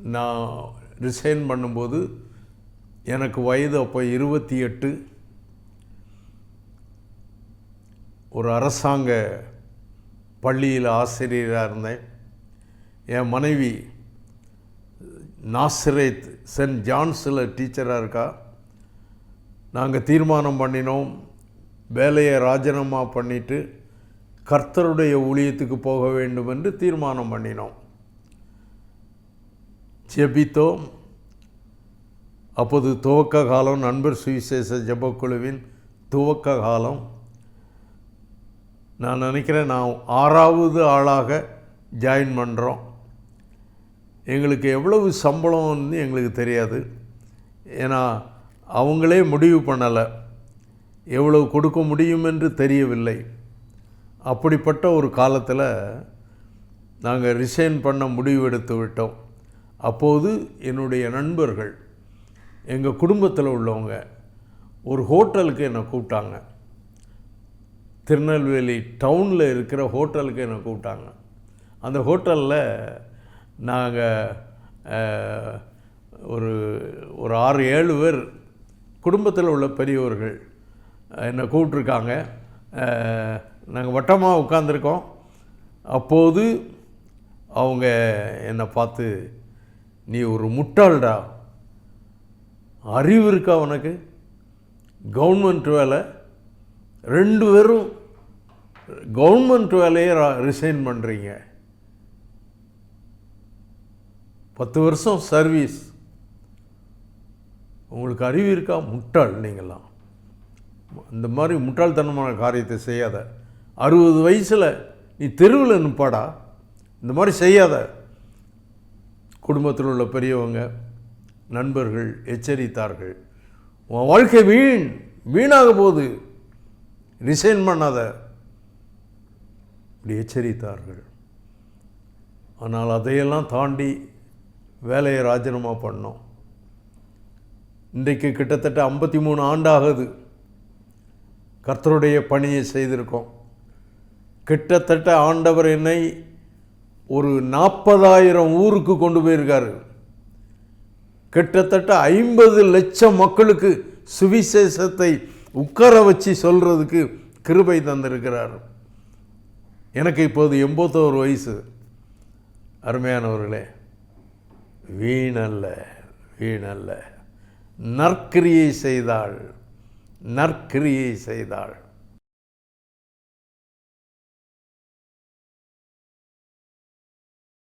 நான் ரிசைன் பண்ணும்போது எனக்கு வயது அப்போ இருபத்தி எட்டு. ஒரு அரசாங்க பள்ளியில் ஆசிரியராக இருந்தேன். என் மனைவி நாசிரேத் சென்ட் ஜான்ஸில் டீச்சராக இருக்கா. நாங்கள் தீர்மானம் பண்ணினோம். வேலையை ராஜினாமா பண்ணிவிட்டு கர்த்தருடைய ஊழியத்துக்கு போக வேண்டும் என்று தீர்மானம் பண்ணினோம். ஜெபித்தோம். அப்போது துவக்க காலம் நண்பர் சுவிசேஷ ஜெபக்குழுவின் துவக்க காலம் நான் நினைக்கிறேன் நான் ஆறாவது ஆளாக ஜாயின் பண்ணுறோம் எங்களுக்கு எவ்வளவு சம்பளம்னு எங்களுக்கு தெரியாது. ஏன்னா அவங்களே முடிவு பண்ணலை. எவ்வளவு கொடுக்க முடியும் என்று தெரியவில்லை. அப்படிப்பட்ட ஒரு காலத்தில் நாங்கள் ரிசைன் பண்ண முடிவு எடுத்து விட்டோம். அப்போது என்னுடைய நண்பர்கள் எங்கள் குடும்பத்தில் உள்ளவங்க ஒரு ஹோட்டலுக்கு என்னை கூப்பிட்டாங்க. திருநெல்வேலி டவுனில் இருக்கிற ஹோட்டலுக்கு என்னை கூப்பிட்டாங்க. அந்த ஹோட்டலில் நாங்கள் ஒரு ஒரு ஆறு ஏழு பேர் குடும்பத்தில் உள்ள பெரியவர்கள் என்னை கூப்பிட்ருக்காங்க நாங்கள் வட்டமாக உட்காந்துருக்கோம் அப்போது அவங்க என்னை பார்த்து நீ ஒரு முட்டாள்டா. அறிவு இருக்கா உனக்கு? கவர்மெண்ட் வேலை. ரெண்டு பேரும் கவர்மெண்ட் வேலையை ரிசைன் பண்ணுறீங்க பத்து வருஷம் சர்வீஸ் உங்களுக்கு அறிவு இருக்கா? முட்டாள் நீங்களாம். இந்த மாதிரி முட்டாள்தனமான காரியத்தை செய்யாத. அறுபது வயசில் நீ தெருவில் நிற்பாடா இந்த மாதிரி செய்யாத. குடும்பத்தில் உள்ள பெரியவங்க நண்பர்கள் எச்சரித்தார்கள். உன் வாழ்க்கை வீண் வீணாக போகுது. ரிசைன் பண்ணாத. இப்படி எச்சரித்தார்கள். ஆனால் அதையெல்லாம் தாண்டி வேலையை ராஜினாமா பண்ணோம். இன்றைக்கு கிட்டத்தட்ட ஐம்பத்தி மூணு ஆண்டாகுது. கர்த்தருடைய பணியை செய்திருக்கோம். கிட்டத்தட்ட ஆண்டவர் என்னை ஒரு நாற்பதாயிரம் ஊருக்கு கொண்டு போயிருக்காரு. கிட்டத்தட்ட ஐம்பது லட்சம் மக்களுக்கு சுவிசேஷத்தை உட்கார வச்சு சொல்கிறதுக்கு கிருபை தந்திருக்கிறார். எனக்கு இப்போது எண்பத்தோரு வயசு. அருமையானவர்களே வீணல்ல வீணல்ல. நற்கிரியை செய்தாள் நற்கிரியை செய்தாள்.